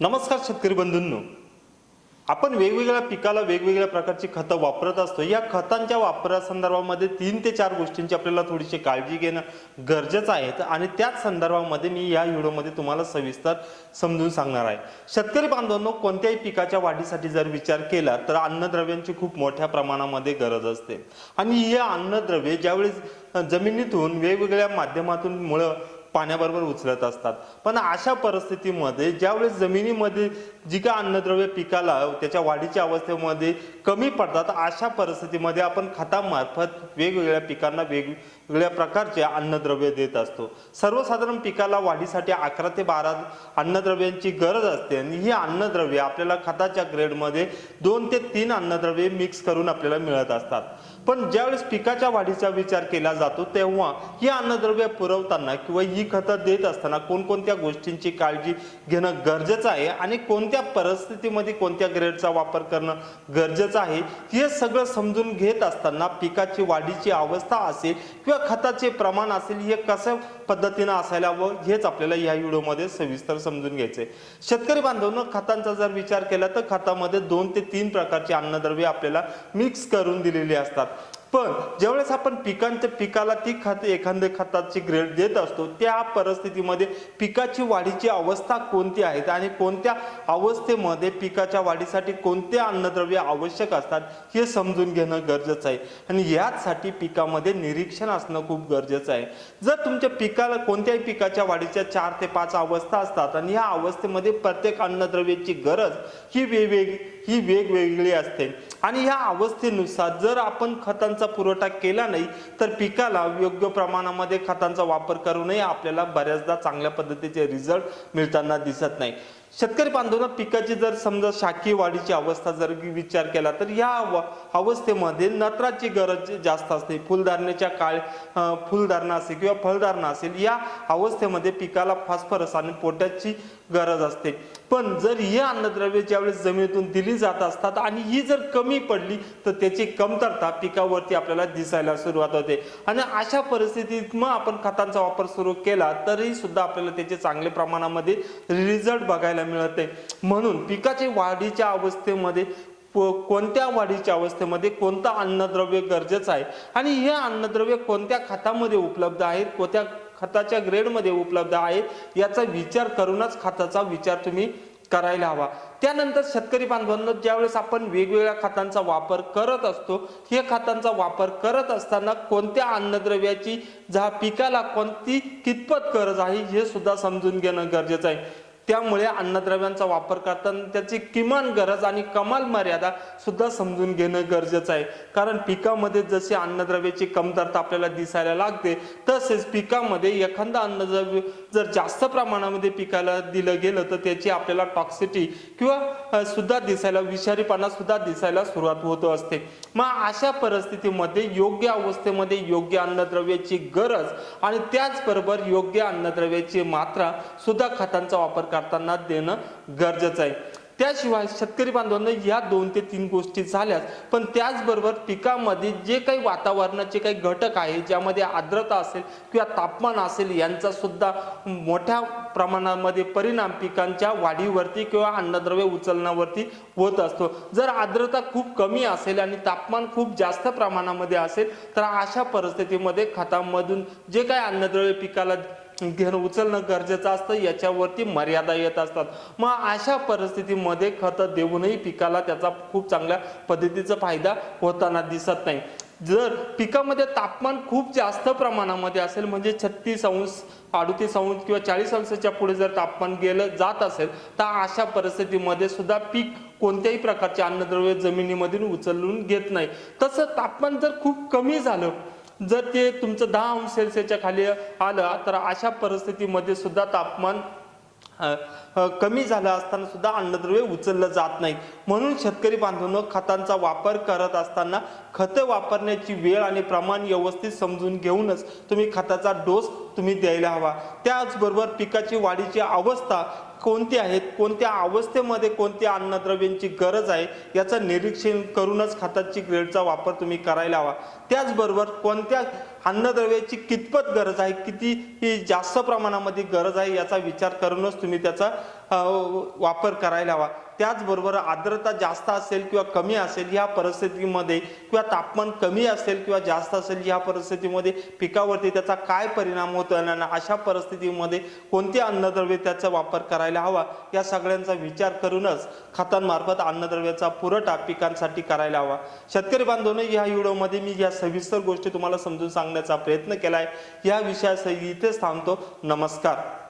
नमस्कार शेतकरी बंधूंनो. आपण वेगवेगळ्या पिकाला वेगवेगळ्या प्रकारची खतं वापरत असतो. या खतांच्या वापरासंदर्भामध्ये तीन ते चार गोष्टींची आपल्याला थोडीशी काळजी घेणं गरजेचं आहे. आणि त्याच संदर्भामध्ये मी या व्हिडिओमध्ये तुम्हाला सविस्तर समजून सांगणार आहे. शेतकरी बांधवांनो कोणत्याही पिकाच्या वाढीसाठी जर विचार केला तर अन्नद्रव्यांची खूप मोठ्या प्रमाणामध्ये गरज असते. आणि हे अन्नद्रव्ये ज्यावेळेस जमिनीतून वेगवेगळ्या माध्यमातून मुळं पाण्याबरोबर उचलत असतात. पण अशा परिस्थितीमध्ये ज्यावेळेस जमिनीमध्ये जी काय अन्नद्रव्य पिकाला त्याच्या वाढीच्या अवस्थेमध्ये कमी पडतात अशा परिस्थितीमध्ये आपण खतामार्फत वेगवेगळ्या पिकांना वेगवेगळ्या प्रकारचे अन्नद्रव्य देत असतो. सर्वसाधारण पिकाला वाढीसाठी अकरा ते बारा अन्नद्रव्यांची गरज असते आणि ही अन्नद्रव्ये आपल्याला खताच्या ग्रेडमध्ये दोन ते तीन अन्नद्रव्ये मिक्स करून आपल्याला मिळत असतात. पण ज्यावेळेस पिकाच्या वाढीचा विचार केला जातो तेव्हा ही अन्नद्रव्य पुरवताना किंवा ही खतं देत असताना कोणकोणत्या गोष्टींची काळजी घेणं गरजेचं आहे आणि कोणत्या परिस्थितीमध्ये कोणत्या ग्रेडचा वापर करणं गरजेचं आहे हे सगळं समजून घेत असताना पिकाची वाढीची अवस्था असेल किंवा खताचे प्रमाण असेल हे कसं पद्धतीनं असायला हवं हेच आपल्याला या व्हिडिओमध्ये सविस्तर समजून घ्यायचंय. शेतकरी बांधवांनो खतांचा जर विचार केला तर खतामध्ये दोन ते तीन प्रकारची अन्नद्रव्ये आपल्याला मिक्स करून दिलेली असतात. पण ज्यावेळेस आपण पिकांच्या पिकाला ती खत एखाद्या खताची ग्रेड देत असतो त्या परिस्थितीमध्ये पिकाची वाढीची अवस्था कोणती आहेत आणि कोणत्या अवस्थेमध्ये पिकाच्या वाढीसाठी कोणते अन्नद्रव्य आवश्यक असतात हे समजून घेणं गरजेचं आहे. आणि याचसाठी पिकामध्ये निरीक्षण असणं खूप गरजेचं आहे. जर तुमच्या पिकाला कोणत्याही पिकाच्या वाढीच्या चार ते पाच अवस्था असतात आणि या अवस्थेमध्ये प्रत्येक अन्नद्रव्याची गरज ही वेगवेगळी ही वेगवेगळी असते. आणि या अवस्थेनुसार जर आपण खतांचा पुरवठा केला नाही तर पिकाला योग्य प्रमाणामध्ये खतांचा वापर करूनही आपल्याला बऱ्याचदा चांगल्या पद्धतीचे रिझल्ट मिळताना दिसत नाही. शेतकरी बांधवांना पिकाची जर समजा शाकी वाढीची अवस्था जर विचार केला तर या अवस्थेमध्ये नत्राची गरज जास्त असते. फुलधारणेच्या काळ फुलधारणा असेल किंवा फळधारणा असेल या अवस्थेमध्ये पिकाला फॉस्फरस आणि पोटॅशची गरज असते. पण जर ही अन्नद्रव्य ज्यावेळेस जमिनीतून दिली जात असतात आणि ही जर कमी पडली तर त्याची कमतरता पिकावरती आपल्याला दिसायला सुरुवात होते. आणि अशा परिस्थितीत मग आपण खतांचा वापर सुरू केला तरी सुद्धा आपल्याला त्याचे चांगल्या प्रमाणामध्ये रिझल्ट बघायला मिळत म्हणून पिकाच्या वाढीच्या अवस्थेमध्ये कोणत्या वाढीच्या अवस्थेमध्ये कोणतं अन्नद्रव्य गरजेचं आहे? आणि हे अन्नद्रव्य कोणत्या खतामध्ये उपलब्ध आहेत? कोणत्या खताच्या ग्रेडमध्ये उपलब्ध आहेत? याचा विचार करूनच खताचा विचार तुम्ही करायला हवा. त्यानंतर शेतकरी बांधवांनो ज्यावेळेस आपण वेगवेगळ्या खतांचा वापर करत असतो हे खतांचा वापर करत असताना कोणत्या अन्नद्रव्याची ज्या पिकाला कोणती कितपत गरज आहे हे सुद्धा समजून घेणं गरजेचं आहे. त्यामुळे अन्नद्रव्यांचा वापर करताना त्याची किमान गरज आणि कमाल मर्यादा सुद्धा समजून घेणं गरजेचं आहे. कारण पिकामध्ये जशी अन्नद्रव्याची कमतरता आपल्याला दिसायला लागते तसेच पिकामध्ये एखादं अन्नद्रव्य जर जास्त प्रमाणामध्ये पिकाला दिलं गेलं तर त्याची आपल्याला टॉक्सिटी किंवा सुद्धा दिसायला विषारीपणा सुद्धा दिसायला सुरुवात होत असते. मग अशा परिस्थितीमध्ये योग्य अवस्थेमध्ये योग्य अन्नद्रव्याची गरज आणि त्याचबरोबर योग्य अन्नद्रव्याची मात्रा सुद्धा खतांचा वापर करताना देणं गरजेचं आहे. त्याशिवाय शेतकरी बांधवांना या दोन ते तीन गोष्टी झाल्याच पण त्याचबरोबर पिकामध्ये जे काही वातावरणाचे काही घटक आहे ज्यामध्ये आर्द्रता असेल किंवा तापमान असेल यांचा सुद्धा मोठ्या प्रमाणामध्ये परिणाम पिकांच्या वाढीवरती किंवा अन्नद्रव्य उचलण्यावरती होत असतो. जर आर्द्रता खूप कमी असेल आणि तापमान खूप जास्त प्रमाणामध्ये असेल तर अशा परिस्थितीमध्ये खतामधून जे काही अन्नद्रव्य पिकाला घेणं उचलणं गरजेचं असतं याच्यावरती मर्यादा येत असतात. मग अशा परिस्थितीमध्ये खतं देऊनही पिकाला त्याचा खूप चांगल्या पद्धतीचा फायदा होताना दिसत नाही. जर पिकामध्ये तापमान खूप जास्त प्रमाणामध्ये असेल म्हणजे छत्तीस अंश अडतीस अंश किंवा चाळीस अंशाच्या पुढे जर तापमान गेलं जात असेल तर अशा परिस्थितीमध्ये सुद्धा पीक कोणत्याही प्रकारचे अन्नद्रव्य जमिनीमधून उचलून घेत नाही. तसं तापमान जर खूप कमी झालं जर ते तुमचं दहा अंश सेल्सिअसच्या खाली आलं तर अशा परिस्थितीमध्ये सुद्धा तापमान कमी झालं असताना सुद्धा अन्नद्रव्य उचललं जात नाही. म्हणून शेतकरी बांधवांनो खतांचा वापर करत असताना खतं वापरण्याची वेळ आणि प्रमाण व्यवस्थित समजून घेऊनच तुम्ही खताचा डोस तुम्ही द्यायला हवा. त्याचबरोबर पिकाची वाढीची अवस्था कोणती आहेत कोणत्या अवस्थेमध्ये कोणत्या अन्नद्रव्यांची गरज आहे याचं निरीक्षण करूनच खताची ग्रेडचा वापर तुम्ही करायला हवा. त्याचबरोबर कोणत्या अन्नद्रव्याची कितपत गरज आहे किती ही जास्त प्रमाणामध्ये गरज आहे याचा विचार करूनच तुम्ही त्याचा वापर करायला हवा. त्याचबरोबर आर्द्रता जास्त असेल किंवा कमी असेल ह्या परिस्थितीमध्ये किंवा तापमान कमी असेल किंवा जास्त असेल ह्या परिस्थितीमध्ये पिकावरती त्याचा काय परिणाम होतो आणि अशा परिस्थितीमध्ये कोणते अन्नद्रव्य त्याचा वापर करायला हवा या सगळ्यांचा विचार करूनच खतांमार्फत अन्नद्रव्याचा पुरवठा पिकांसाठी करायला हवा. शेतकरी बांधवने या व्हिडिओमध्ये मी या सविस्तर गोष्टी तुम्हाला समजून सांगण्याचा प्रयत्न केला आहे या विषयासह इथेच थांबतो. नमस्कार.